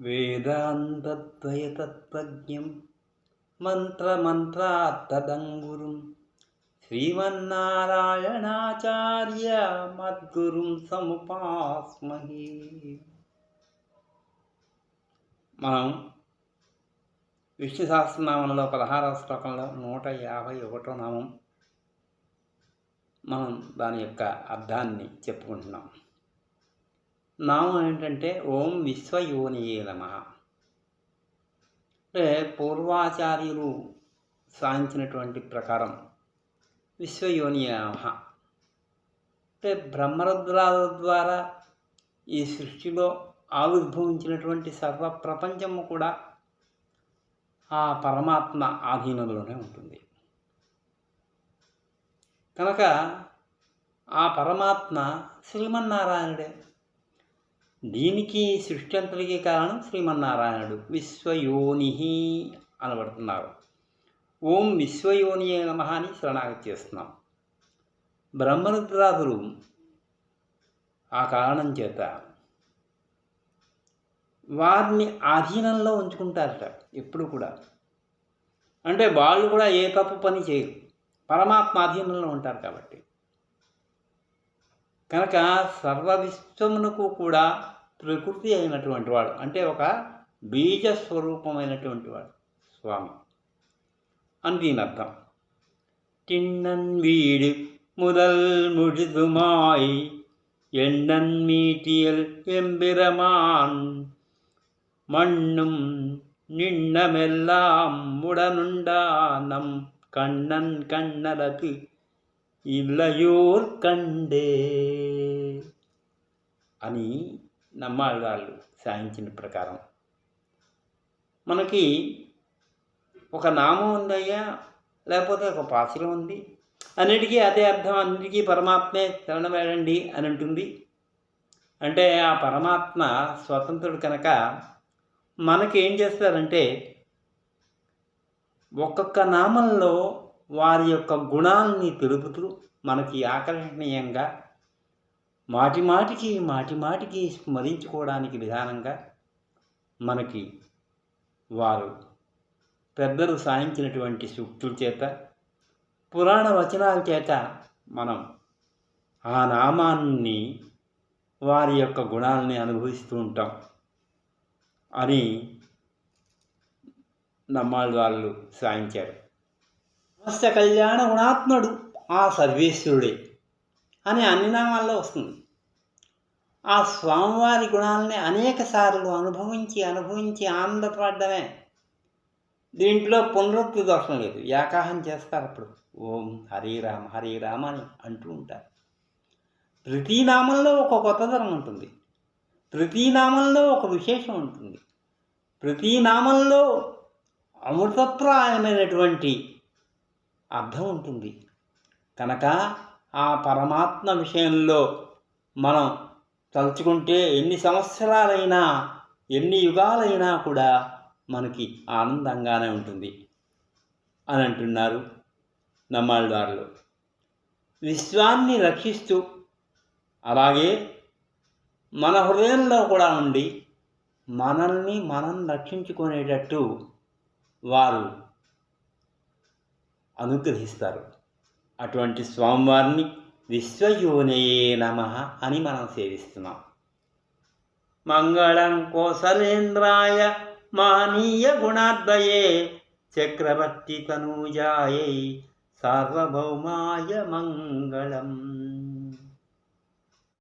వేదాంతద్వయతత్వజ్ఞం మంత్రమంత్రార్థదంగురుం శ్రీమన్నారాయణాచార్య మద్గురుం సముపాస్మహే. మనం విష్ణు సహస్రనామంలో పదహారవ శ్లోకంలో నూట యాభై ఒకటో నామం మనం దాని యొక్క అర్థాన్ని చెప్పుకుంటున్నాం. నామం ఏంటంటే ఓం విశ్వయోనియే నమ. అంటే పూర్వాచార్యులు సాధించినటువంటి ప్రకారం విశ్వయోనియ నమ. అంటే బ్రహ్మరుద్రాల ద్వారా ఈ సృష్టిలో ఆవిర్భవించినటువంటి సర్వ ప్రపంచము కూడా ఆ పరమాత్మ ఆధీనంలోనే ఉంటుంది. కనుక ఆ పరమాత్మ శ్రీమన్నారాయణుడే. దీనికి సృష్టి అంతటికి కారణం శ్రీమన్నారాయణుడు. విశ్వయోని అనబడుతున్నారు. ఓం విశ్వయోని నమ అని శరణాగతి చేస్తున్నాం. బ్రహ్మరుద్రాదులు ఆ కారణం చేత వారిని ఆధీనంలో ఉంచుకుంటారట ఎప్పుడు కూడా. అంటే వాళ్ళు కూడా ఏ తప్పు పని చేయరు. పరమాత్మ ఆధీనంలో ఉంటారు కాబట్టి. కనుక సర్వ విశ్వమునకు కూడా ప్రకృతి అయినటువంటి వాడు అంటే ఒక బీజ స్వరూపమైనటువంటి వాడు స్వామి అని దీని అర్థం తిన్నన్ వీడు முதல் முழுதுமாய் எண்ணன் மீட்டியல் எம்பிரமான் மண்ணும் நின்னமெல்லாம் உடனுண்டானம் கண்ணன் கண்ணலது ఇల్లయూర్ కండే అని నమ్మాలి వాళ్ళు సాధించిన ప్రకారం. మనకి ఒక నామం ఉందయ్యా లేకపోతే ఒక పాశురం ఉంది అన్నిటికీ అదే అర్థం అన్నిటికీ పరమాత్మే శరణం వేడండి అని ఉంటుంది అంటే ఆ పరమాత్మ స్వతంత్రుడు కనుక మనకి ఏం చేస్తారంటే ఒక్కొక్క నామంలో వారి యొక్క గుణాలని తెలుపుతూ మనకి ఆకర్షణీయంగా మాటి మాటికి మాటి మాటికి స్మరించుకోవడానికి విధానంగా మనకి వారు పెద్దలు సాధించినటువంటి సూక్తుల చేత పురాణ వచనాల చేత మనం ఆ నామాన్ని వారి యొక్క గుణాలని అనుభవిస్తూ ఉంటాం అని నమ్మాళ్ళు వాళ్ళు సాధించారు. సమస్త కళ్యాణ గుణాత్ముడు. ఆ సర్వేశ్వరుడే అని అన్ని నామాల్లో వస్తుంది. ఆ స్వామివారి గుణాలని అనేక సార్లు అనుభవించి అనుభవించి ఆనందపడమే. దీంట్లో పునరుక్తి దోషం లేదు. ఏకాహం చేస్తారు అప్పుడు. ఓం హరి రామ హరి రామ అని అంటూ ఉంటారు. ప్రతి నామంలో ఒక కొత్తదనం ఉంటుంది. ప్రతి నామంలో ఒక విశేషం ఉంటుంది. ప్రతి నామంలో అమృతప్రాయమైనటువంటి అర్థం ఉంటుంది. కనుక ఆ పరమాత్మ విషయంలో మనం తలుచుకుంటే ఎన్ని సంవత్సరాలైనా ఎన్ని యుగాలైనా కూడా మనకి ఆనందంగానే ఉంటుంది. అని అంటున్నారు నమ్మాళ్ళదారులు. విశ్వాన్ని రక్షిస్తూ అలాగే మన హృదయంలో కూడా ఉండి మనల్ని మనం రక్షించుకునేటట్టు వారు అనుగ్రహిస్తారు. అటువంటి స్వామివారిని విశ్వయోనయే నమ అని మనం సేవిస్తున్నాం. మంగళం కోసలేంద్రాయ మానీయ గుణాద్వయే చక్రవర్తి తనూజాయై సార్వభౌమాయ మంగళం.